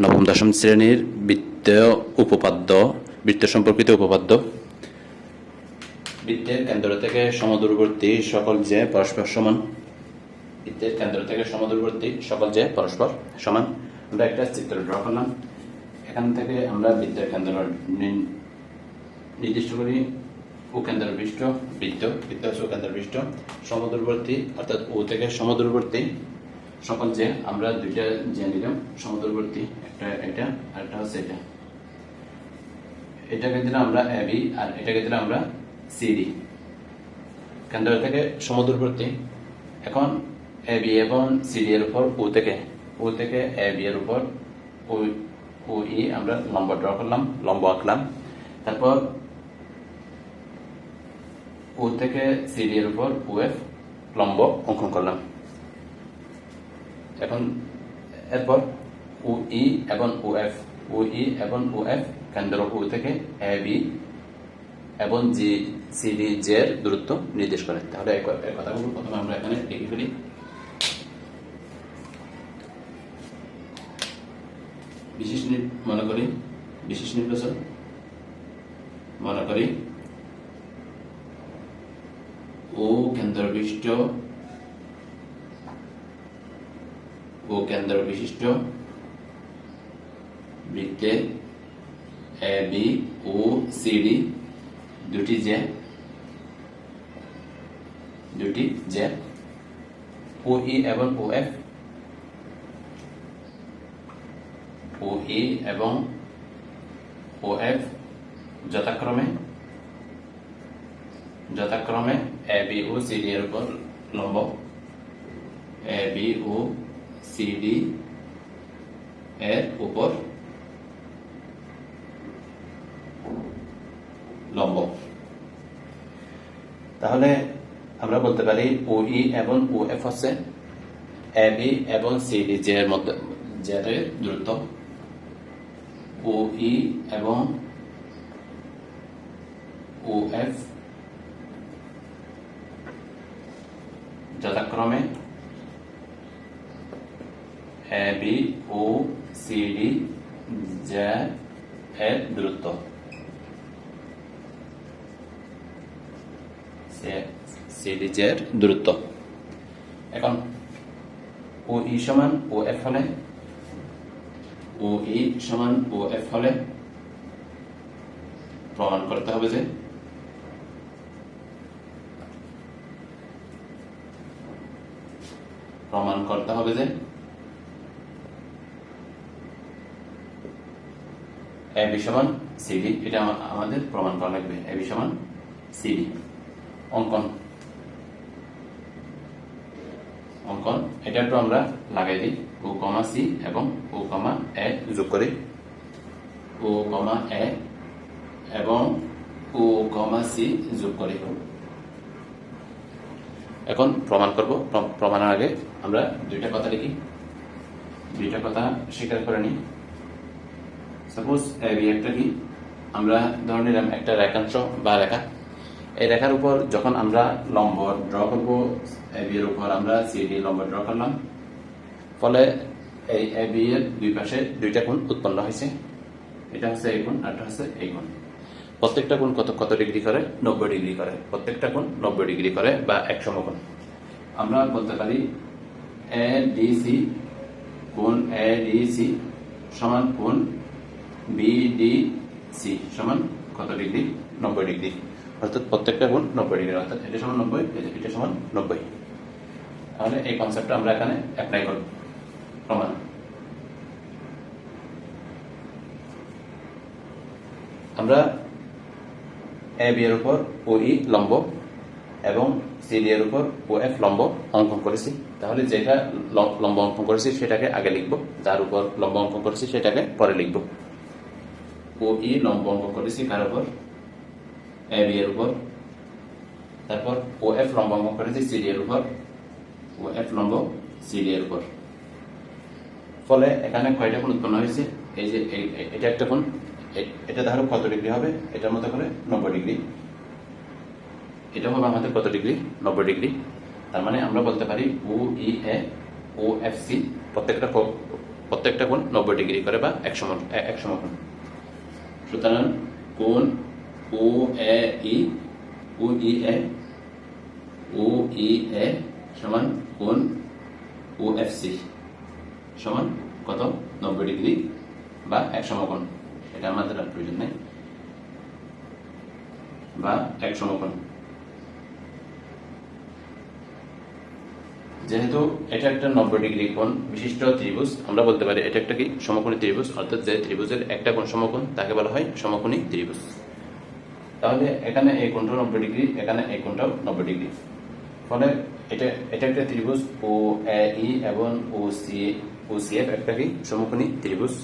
নবম, দশম শ্রেণির বৃত্ত উপপাদ্য বৃত্ত সম্পর্কিত উপপাদ্য। বৃত্তের কেন্দ্র থেকে সমদূরবর্তী সকল যে পরস্পর সমান, বৃত্তের কেন্দ্র থেকে সমদূরবর্তী সকল যে পরস্পর সমান, আমরা একটা চিত্র ড্র করলাম। এখান থেকে আমরা বৃত্তের কেন্দ্র নির্দিষ্ট করি ও কেন্দ্র বিষ্ট, বৃত্ত বৃত্ত হচ্ছে ও কেন্দ্র বিষ্ট, সমদূরবর্তী, অর্থাৎ ও থেকে সমদূরবর্তী সকল যে, আমরা দুইটা যে নিলাম, সমুদ্রবর্তী, একটা এটা, আর একটা হচ্ছে এটা। এটাকে দিলাম আমরা এ বি আর এটাকে দিলাম আমরা সিডি কেন্দ্র থেকে সমুদ্রবর্তী, এখন এ বি এবং সিডি এর উপর ও থেকে ও থেকে এ বি এর উপর ও ও ই আমরা লম্বা ড্র করলাম, লম্বা আঁকলাম। তারপর ও থেকে সিডি এর উপর ও এফ লম্ব অঙ্কন করলাম। এখন এরপর ও ই এবং ও এফ ও ই এবং ও এফ কেন্দ্র ও থেকে এ, বি এবং জি সিডি জে এর দূরত্ব নির্দেশ করে। তাহলে এই ক- এই কথাগুলো প্রথমে আমরা এখানে লিখে ফেলি। বিশেষ মনে করি, বিশেষ নির্বাচন মনে করি। ও কেন্দ্র বিশিষ্ট ও কেন্দ্র বিশিষ্ট বৃত্তের এ, বি ও সিডি দুটি যে দুটি যে ও ই এবং ও, এফ ও ই এবং ও, এফ যথাক্রমে যথাক্রমে এ, বি ও সিডি এর উপর লম্ব, এ, বি ও সিডি এর উপর লম্ব। তাহলে আমরা বলতে পারি ও ই এবং ও এফ হচ্ছে এ বি এবং সিডি জে এর মধ্যে জেড এর দূরত্ব। ও ই এবং ও এফ যথাক্রমে এ বি ও সিডি জে এর দূরত্ব সিডি জে দূরত্ব এখন ও ই সমান ও এফ হলে ও ই সমান ও এফ হলে, প্রমাণ করতে হবে যে, প্রমাণ করতে হবে যে এ বি সমান সিডি এটা আমা- আমাদের প্রমাণ করা লাগবে। এ বি সমান সিডি অঙ্কন। অঙ্কন এটা একটু আমরা লাগাই দিই। ও কমা সি এবং ও কমা এ যোগ করি। ও কমা এ এবং ও কমা সি যোগ করি। এখন প্রমাণ করব। প্র- প্রমাণের আগে আমরা দুইটা কথা লিখি। দুইটা কথা স্বীকার করে নিই। সাপোজ বি একটা কি আমরা ধরে নিলাম একটা রেখাংশ বা রেখা। এই রেখার উপর যখন আমরা লম্ব ড্র করব এবি এর উপর আমরা সিডি লম্ব ড্র করলাম। ফলে এই এবি এর দুই পাশে দুইটা কোণ উৎপন্ন হয়েছে। এটা হচ্ছে এই কোণ আর এটা হচ্ছে এই কোণ। প্রত্যেকটা কোণ কত কত ডিগ্রি করে? নব্বই ডিগ্রি করে। প্রত্যেকটা কোণ নব্বই ডিগ্রি করে বা এক সমকোণ। আমরা বলতে পারি, এ ডি সি কোণ, এ ডি সি সমান কোণ বি ডি সি সমান কত ডিগ্রি? নব্বই ডিগ্রি। অর্থাৎ প্রত্যেকটা কোণ নব্বই ডিগ্রি। অর্থাৎ এটা সমান নব্বই এটা- সমান নব্বই। তাহলে এই কনসেপ্টটা আমরা এখানে অ্যাপ্লাই করব। প্রমাণ। আমরা এ বি এর উপর ও ই লম্ব এবং সিডি এর উপর ও এফ লম্ব অঙ্কন করেছি। তাহলে যেটা লম্ব অঙ্কন করেছি সেটাকে আগে লিখব। যার উপর লম্ব অঙ্কন করেছি সেটাকে পরে লিখব। ও ই লম্ব অঙ্ক করেছি কার উপর? এ বি এর উপর। তারপর ও এফ লম্ব অঙ্কন করেছি সিডি এর উপর। ও এফ লম্ব সিডি এর উপর। ফলে এখানে কয়টা কোণ উৎপন্ন হয়েছে? এই যে এটা একটা কোণ। এটা ধরো কত ডিগ্রি হবে? এটার মতো করে নব্বই ডিগ্রি। এটা হবে আমাদের কত ডিগ্রি? নব্বই ডিগ্রি। তার মানে আমরা বলতে পারি ও ই এ ও এফ সি প্রত্যেকটা প্রত্যেকটা কোণ নব্বই ডিগ্রি করে বা এক সম এক সমকোণ সুতরাং কোন ও এ ই, ও ই এ, ও ই এ সমান কোন ও এফ সি সমান কত? নব্বই ডিগ্রি বা এক সমকোণ। এটা আমাদের আর প্রয়োজন নেই। বা এক সমকোণ। যেহেতু এটা একটা নব্বই ডিগ্রি কোণ, বিশিষ্ট ত্রিভুজ, আমরা বলতে পারি এটা একটা কি? সমকোণী ত্রিভুজ, অর্থাৎ যে ত্রিভুজের একটা কোণ সমকোণ, তাকে বলা হয় সমকোণী ত্রিভুজ। তাহলে এখানে এই কোণটাও নব্বই ডিগ্রি, এখানে এই কোণটাও নব্বই ডিগ্রি। ফলে এটা এটা একটা ত্রিভুজ, ও, এ, ই এবং O, C O, C F একটা কি? সমকোণী ত্রিভুজ।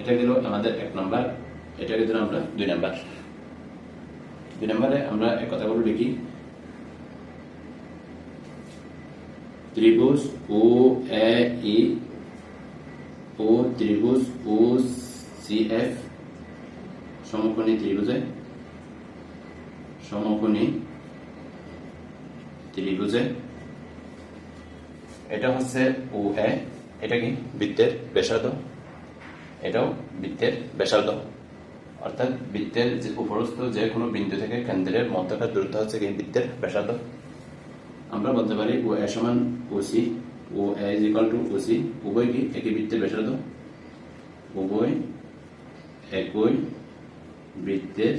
এটা গেল আমাদের এক নম্বর, এটা গেল আমরা দুই নম্বর। দুই নম্বরে আমরা এক কথাগুলো লিখি ত্রিভুজ ও এ ও ত্রিভুজ ও সি এফ, সমকোণী ত্রিভুজে সমকোণী ত্রিভুজে। এটা হচ্ছে ও এ, এটা কি বৃত্তের ব্যাসার্ধ? এটাও বৃত্তের ব্যাসার্ধ। অর্থাৎ বৃত্তের যে উপরস্থ যে কোনো বিন্দু থেকে কেন্দ্রের মধ্যকার দূরত্ব হচ্ছে কি বৃত্তের ব্যাসার্ধ। আমরা বলতে পারি ও এ সমান O C, O A is equal to O C, উভয় কি একই বৃত্তের ব্যাসার্ধ? উভয় একই বৃত্তের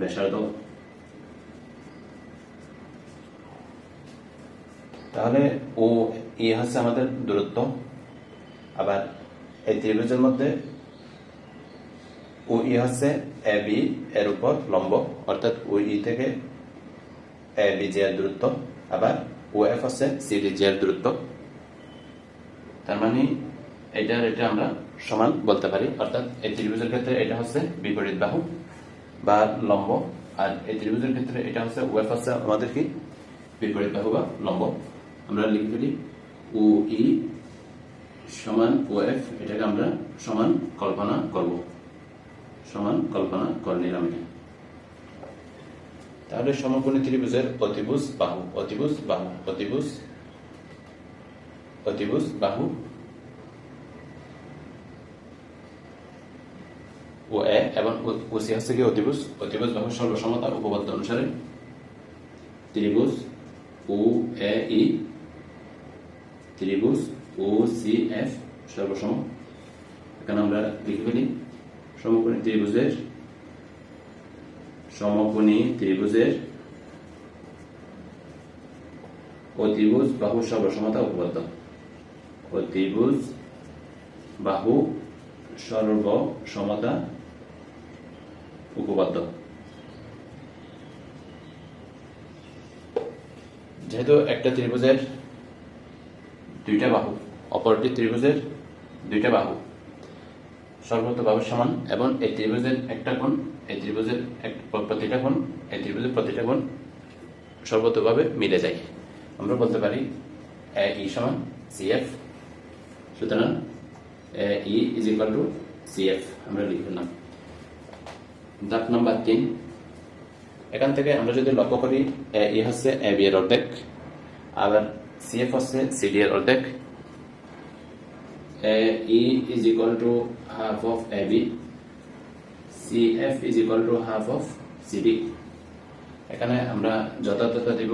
ব্যাসার্ধ। তাহলে ও ই হচ্ছে আমাদের দূরত্ব। আবার এই ত্রিভুজের মধ্যে ও ই হচ্ছে এ বি এর উপর লম্ব, অর্থাৎ ও ই থেকে এ বি জি এর দূরত্ব আবার ও এফ হচ্ছে সি ডি জি এর দূরত্ব তার মানে এটা এটা আমরা সমান বলতে পারি। অর্থাৎ এই ত্রিভুজের ক্ষেত্রে এটা হচ্ছে বিপরীত বাহু বা লম্ব। আর এই ত্রিভুজের ক্ষেত্রে এটা হচ্ছে ওয়েফ হচ্ছে আমাদের কি? বিপরীত বাহু বা লম্ব। আমরা লিখে ফেলি ও ই সমান ও এফ এটাকে আমরা সমান কল্পনা করব। সমান কল্পনা করে নিলাম এটা। তাহলে সমকোণী ত্রিভুজের অতিভুজ বাহু অতিভুজ বাহু, অতিভুজ অতিভুজ বাহু, ও এ এবং ও সি হচ্ছে কি অতিভুজ? অতিভুজ বাহু সর্বসমতা উপপাদ্য অনুসারে ত্রিভুজ ও এ ই, ত্রিভুজ ও সি এফ সর্বসম। এখানে আমরা লিখে ফেলি সমকোণী ত্রিভুজের সমকোণী ত্রিভুজের অতিভুজ বাহু সর্বসমতা উপপাদ্য। অতিভুজ বাহু সর্বসমতা উপপাদ্য। যেহেতু একটা ত্রিভুজের দুইটা বাহু, অপরটি ত্রিভুজের দুইটা বাহু। সর্বত বাহুর সমান এবং এই ত্রিভুজের একটা কোণ, এই ত্রিভুজের প্রতিটা কোণ, এই ত্রিভুজের প্রতিটা কোণ সর্বতভাবে মিলে যায়। আমরা বলতে পারি এ ই সমান সি এফ, সুতরাং E is equal to C F, আমরা লিখে ফেললাম ধাপ নাম্বার তিন, এখান থেকে আমরা যদি লক্ষ্য করি এ ই হচ্ছে এ বি এর অর্ধেক, আবার সি এফ হচ্ছে সি ডি এর অর্ধেক to half of A B C F is equal to half of C D এখানে আমরা যথাযথ দিব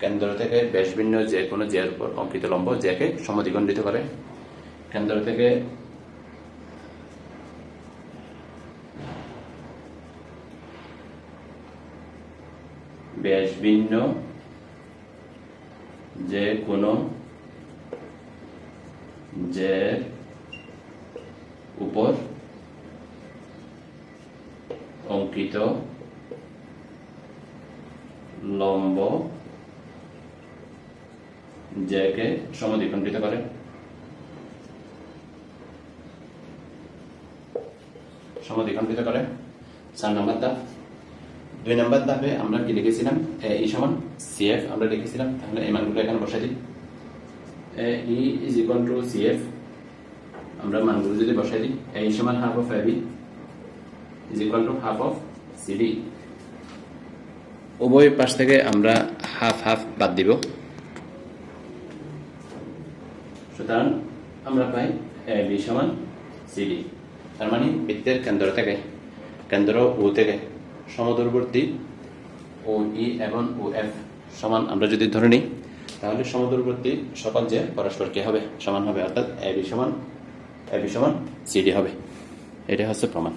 কেন্দ্র থেকে বেশ ভিন্ন যে কোনো জের উপর অঙ্কিত লম্ব যাকে সমদ্বিখণ্ডিত করে কেন্দ্র থেকে বেশ ভিন্ন যে কোনো যে উপর অঙ্কিত লম্ব যাকে সমদ্বিখণ্ডিত করে। সমদ্বিখণ্ডিত করে। চার নাম্বার ধাপ দুই নাম্বার ধাপে আমরা কি লিখেছিলাম? এ ই সমান সিএফ আমরা লিখেছিলাম। তাহলে এই মানগুলো এখানে বসাই দিই। E is equal to CF আমরা মানগুলো যদি বসাই দিই এ সমান half of A B is equal to half of CD উভয় পাশ থেকে আমরা হাফ হাফ বাদ দিব। সুতরাং আমরা পাই এ বি সমান সিডি তার মানে বৃত্তের কেন্দ্র থেকে, কেন্দ্র ও থেকে সমদূরবর্তী ও ই এবং ও এফ সমান আমরা যদি ধরে নিই তাহলে সমদূরবর্তী সকল যে পরস্পর কে হবে? সমান হবে, অর্থাৎ এবি সমান এবি সমান সিডি হবে। এটা হচ্ছে প্রমাণ।